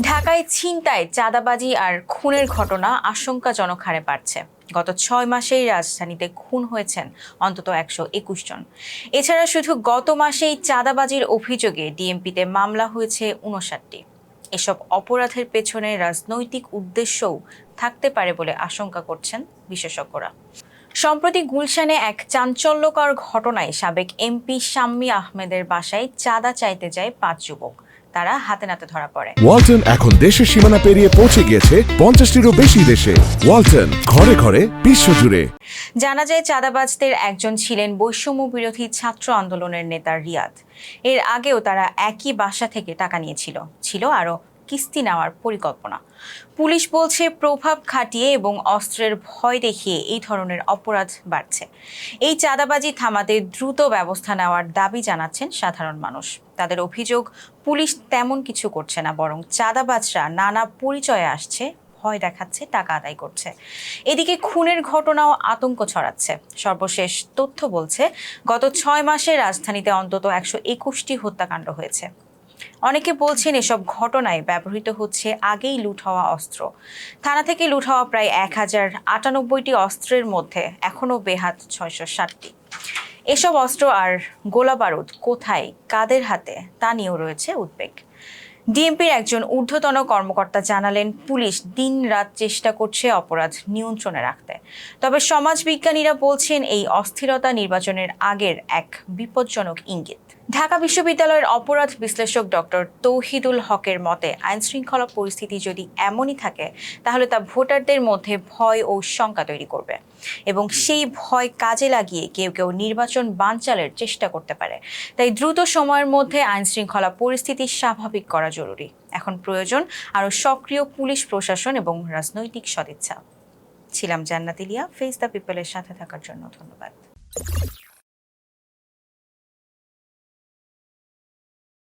ঢাকায় ছিনতাই, চাঁদাবাজি আর খুনের ঘটনা আশঙ্কাজনক হারে বাড়ছে। গত ছয় মাসেই রাজধানীতে খুন হয়েছেন অন্তত একশো একুশ জন। এছাড়া শুধু গত মাসেই চাঁদাবাজির অভিযোগে ডিএমপিতে মামলা হয়েছে উনষাটটি এসব অপরাধের পেছনে রাজনৈতিক উদ্দেশ্যও থাকতে পারে বলে আশঙ্কা করছেন বিশেষজ্ঞরা। সম্প্রতি গুলশানে এক চাঞ্চল্যকর ঘটনায় সাবেক এমপি শাম্মী আহমেদের বাসায় চাঁদা চাইতে যায় পাঁচ যুবক। তারা হাতে নাতে ধরা পড়ে। ওয়ালটন এখন দেশের সীমানা পেরিয়ে পৌঁছে গিয়েছে পঞ্চাশটিরও বেশি দেশে। ওয়ালটন ঘরে ঘরে বিশ্বজুড়ে জানা যায় চাঁদাবাজদের একজন ছিলেন বৈষম্য বিরোধী ছাত্র আন্দোলনের নেতা রিয়াদ। এর আগেও তারা একই বাসা থেকে টাকা নিয়েছিল। ছিল আরও কিস্তি নেওয়ার পরিকল্পনা। পুলিশ বলছে, প্রভাব খাটিয়ে এবং অস্ত্রের ভয় দেখিয়ে এই ধরনের অপরাধ বাড়ছে। এই চাঁদাবাজি থামাতে দ্রুত ব্যবস্থা নেওয়ার দাবি জানাচ্ছেন সাধারণ মানুষ। তাদের অভিযোগ, পুলিশ তেমন কিছু করছে না, বরং চাঁদাবাজরা নানা পরিচয়ে আসছে, ভয় দেখাচ্ছে, টাকা আদায় করছে। এদিকে খুনের ঘটনাও আতঙ্ক ছড়াচ্ছে। সর্বশেষ তথ্য বলছে, গত ছয় মাসে রাজধানীতে অন্তত একশো একুশটি হত্যাকাণ্ড হয়েছে। অনেকে বলছেন এসব ঘটনায় ব্যবহৃত হচ্ছে আগেই লুট হওয়া অস্ত্র। থানা থেকে লুট হওয়া প্রায় এক হাজার আটানব্বইটি অস্ত্রের মধ্যে এখনও বেহাত ছয়শো ষাটটি। এসব অস্ত্র আর গোলা বারুদ কোথায়, কাদের হাতে, তা নিয়েও রয়েছে উদ্বেগ। ডিএমপির একজন ঊর্ধ্বতন কর্মকর্তা জানালেন, পুলিশ দিন রাত চেষ্টা করছে অপরাধ নিয়ন্ত্রণে রাখতে। তবে সমাজবিজ্ঞানীরা বলছেন এই অস্থিরতা নির্বাচনের আগের এক বিপজ্জনক ইঙ্গিত। ঢাকা বিশ্ববিদ্যালয়ের অপরাধ বিশ্লেষক ডক্টর তৌহিদুল হকের মতে আইনশৃঙ্খলা পরিস্থিতি যদি এমনই থাকে তাহলে তা ভোটারদের মধ্যে ভয় ও শঙ্কা তৈরি করবে। এবং সেই ভয় কাজে লাগিয়ে কেউ কেউ নির্বাচন বানচালের চেষ্টা করতে পারে। তাই দ্রুত সময়ের মধ্যে আইনশৃঙ্খলা পরিস্থিতি স্বাভাবিক করা জরুরি। এখন প্রয়োজন আরও সক্রিয় পুলিশ প্রশাসন এবং রাজনৈতিক সদিচ্ছা। ছিলাম জান্নাতিলিয়া ফেস দ্য পিপলের সাথে থাকার জন্য ধন্যবাদ।